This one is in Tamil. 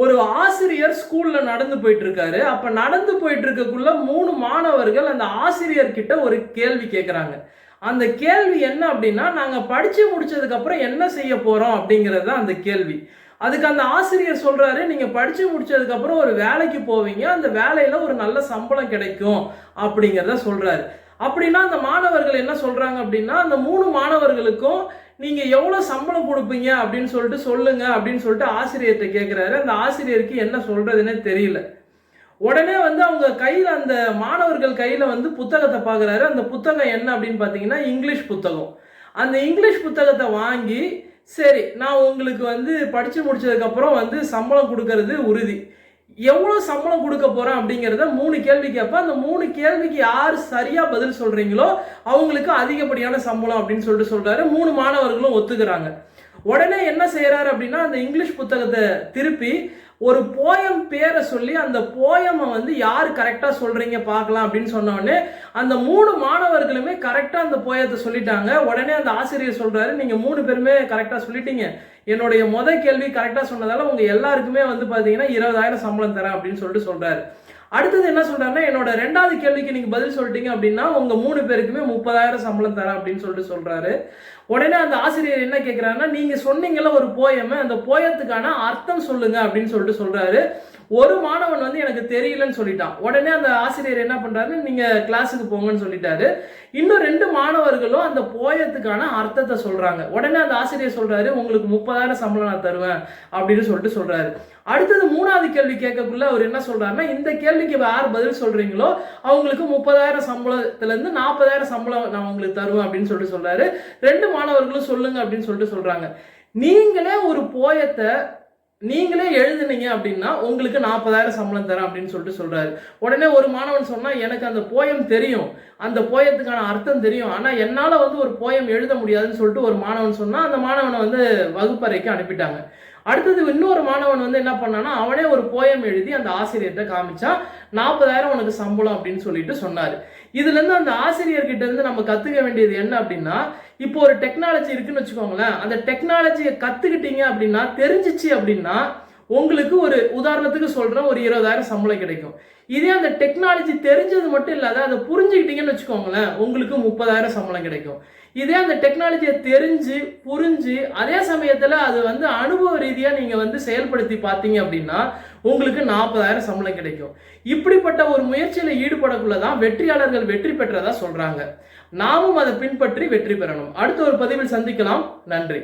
ஒரு ஆசிரியர் ஸ்கூல்ல நடந்து போயிட்டு இருக்காரு அப்ப நடந்து போயிட்டு இருக்கக்குள்ள மூணு மாணவர்கள் அந்த ஆசிரியர் கிட்ட ஒரு கேள்வி கேட்குறாங்க அந்த கேள்வி என்ன அப்படின்னா நாங்க படிச்சு முடிச்சதுக்கு அப்புறம் என்ன செய்ய போறோம் அப்படிங்கிறது தான் அந்த கேள்வி. அதுக்கு அந்த ஆசிரியர் சொல்றாரு நீங்க படிச்சு முடிச்சதுக்கு அப்புறம் ஒரு வேலைக்கு போவீங்க. அந்த வேலையில ஒரு நல்ல சம்பளம் கிடைக்கும் அப்படிங்கிறத சொல்றாரு. அப்படின்னா அந்த மாணவர்கள் என்ன சொல்றாங்க அப்படின்னா அந்த மூணு மாணவர்களுக்கும் நீங்க எவ்வளவு சம்பளம் கொடுப்பீங்க அப்படின்னு சொல்லிட்டு சொல்லுங்க அப்படின்னு சொல்லிட்டு ஆசிரியர்கிட்ட கேட்குறாரு அந்த ஆசிரியருக்கு என்ன சொல்றதுன்னே தெரியல. உடனே வந்து அவங்க கையில் அந்த மாணவர்கள் கையில் வந்து புத்தகத்தை பார்க்குறாரு அந்த புத்தகம் என்ன அப்படின்னு பார்த்தீங்கன்னா இங்கிலீஷ் புத்தகம். அந்த இங்கிலீஷ் புத்தகத்தை வாங்கி சரி நான் உங்களுக்கு வந்து படித்து முடிச்சதுக்கப்புறம் வந்து சம்பளம் கொடுக்கறது உறுதி. எவ்வளோ சம்பளம் கொடுக்க போகிறேன் அப்படிங்கிறத மூணு கேள்வி கேட்பேன். அந்த மூணு கேள்விக்கு யார் சரியாக பதில் சொல்கிறீங்களோ அவங்களுக்கு அதிகப்படியான சம்பளம் அப்படின்னு சொல்லிட்டு சொல்கிறாரு மூணு மாணவர்களும் ஒத்துக்கிறாங்க. உடனே என்ன செய்கிறாரு அப்படின்னா அந்த இங்கிலீஷ் புத்தகத்தை திருப்பி ஒரு போயம் பேரை சொல்லி அந்த போயமை வந்து யார் கரெக்டாக சொல்கிறீங்க பார்க்கலாம் அப்படின்னு சொன்னோடனே அந்த மூணு மாணவர்களுமே கரெக்டாக அந்த போயத்தை சொல்லிட்டாங்க. உடனே அந்த ஆசிரியர் சொல்றாரு நீங்க மூணு பேருமே கரெக்டாக சொல்லிட்டீங்க. என்னுடைய முத கேள்வி கரெக்டாக சொன்னதால உங்க எல்லாருக்குமே வந்து பார்த்தீங்கன்னா இருபதாயிரம் சம்பளம் தரேன் அப்படின்னு சொல்லிட்டு சொல்றாரு. அடுத்தது என்ன சொல்றாருன்னா என்னோட ரெண்டாவது கேள்விக்கு நீங்க பதில் சொல்லிட்டீங்க அப்படின்னா உங்க மூணு பேருக்குமே முப்பதாயிரம் சம்பளம் தரேன் அப்படின்னு சொல்லிட்டு சொல்றாரு. உடனே அந்த ஆசிரியர் என்ன கேட்கிறாருன்னா நீங்க சொன்னீங்கல்ல ஒரு போயமை அந்த போயத்துக்கான அர்த்தம் சொல்லுங்க அப்படின்னு சொல்லிட்டு சொல்றாரு. ஒரு மாணவன் வந்து எனக்கு தெரியலன்னு சொல்லிட்டான். உடனே அந்த ஆசிரியர் என்ன பண்ணுறாரு நீங்கள் கிளாஸுக்கு போங்கன்னு சொல்லிட்டாரு. இன்னும் ரெண்டு மாணவர்களும் அந்த போயத்துக்கான அர்த்தத்தை சொல்கிறாங்க உடனே அந்த ஆசிரியர் சொல்கிறாரு உங்களுக்கு முப்பதாயிரம் சம்பளம் நான் தருவேன் அப்படின்னு சொல்லிட்டு சொல்கிறாரு அடுத்தது மூணாவது கேள்வி கேட்கக்குள்ள அவர் என்ன சொல்கிறாருன்னா இந்த கேள்விக்கு யார் பதில் சொல்கிறீங்களோ அவங்களுக்கு முப்பதாயிரம் சம்பளத்துலேருந்து நாற்பதாயிரம் சம்பளம் நான் உங்களுக்கு தருவேன் அப்படின்னு சொல்லிட்டு சொல்கிறாரு ரெண்டு மாணவர்களும் சொல்லுங்க அப்படின்னு சொல்லிட்டு சொல்கிறாங்க நீங்களே ஒரு போயத்தை நீங்களே எழுதுனீங்க அப்படின்னா உங்களுக்கு நாற்பதாயிரம் சம்பளம் தரேன் அப்படின்னு சொல்லிட்டு சொல்கிறாரு உடனே ஒரு மாணவன் சொன்னால் எனக்கு அந்த போயம் தெரியும். அந்த போயத்துக்கான அர்த்தம் தெரியும். ஆனால் என்னால் வந்து ஒரு போயம் எழுத முடியாதுன்னு சொல்லிட்டு ஒரு மாணவன் சொன்னால் அந்த மாணவனை வந்து வகுப்பறைக்கு அனுப்பிட்டாங்க. அடுத்தது இன்னொரு மாணவன் வந்து என்ன பண்ணானா அவனே ஒரு போயம் எழுதி அந்த ஆசிரியர்கிட்ட காமிச்சான் நாற்பதாயிரம் உனக்கு சம்பளம் அப்படின்னு சொல்லிட்டு சொன்னார். இதுலேருந்து அந்த ஆசிரியர்கிட்ட இருந்து நம்ம கற்றுக்க வேண்டியது என்ன அப்படின்னா இப்போ ஒரு டெக்னாலஜி இருக்குன்னு வச்சுக்கோங்களேன். அந்த டெக்னாலஜியை கற்றுக்கிட்டீங்க அப்படின்னா தெரிஞ்சிச்சு அப்படின்னா உங்களுக்கு ஒரு உதாரணத்துக்கு சொல்றேன் ஒரு இருபதாயிரம் சம்பளம் கிடைக்கும். இதே அந்த டெக்னாலஜி தெரிஞ்சது மட்டும் இல்லாத அதை புரிஞ்சுக்கிட்டீங்கன்னு வச்சுக்கோங்களேன் உங்களுக்கு முப்பதாயிரம் சம்பளம் கிடைக்கும். இதே அந்த டெக்னாலஜியை தெரிஞ்சு புரிஞ்சு அதே சமயத்தில் அது வந்து அனுபவ ரீதியாக நீங்கள் வந்து செயல்படுத்தி பார்த்தீங்க அப்படின்னா உங்களுக்கு நாற்பதாயிரம் சம்பளம் கிடைக்கும். இப்படிப்பட்ட ஒரு முயற்சியில் ஈடுபடக்குள்ள தான் வெற்றியாளர்கள் வெற்றி பெற்றதா சொல்கிறாங்க நாமும் அதை பின்பற்றி வெற்றி பெறணும். அடுத்த ஒரு பதிவில் சந்திக்கலாம். நன்றி.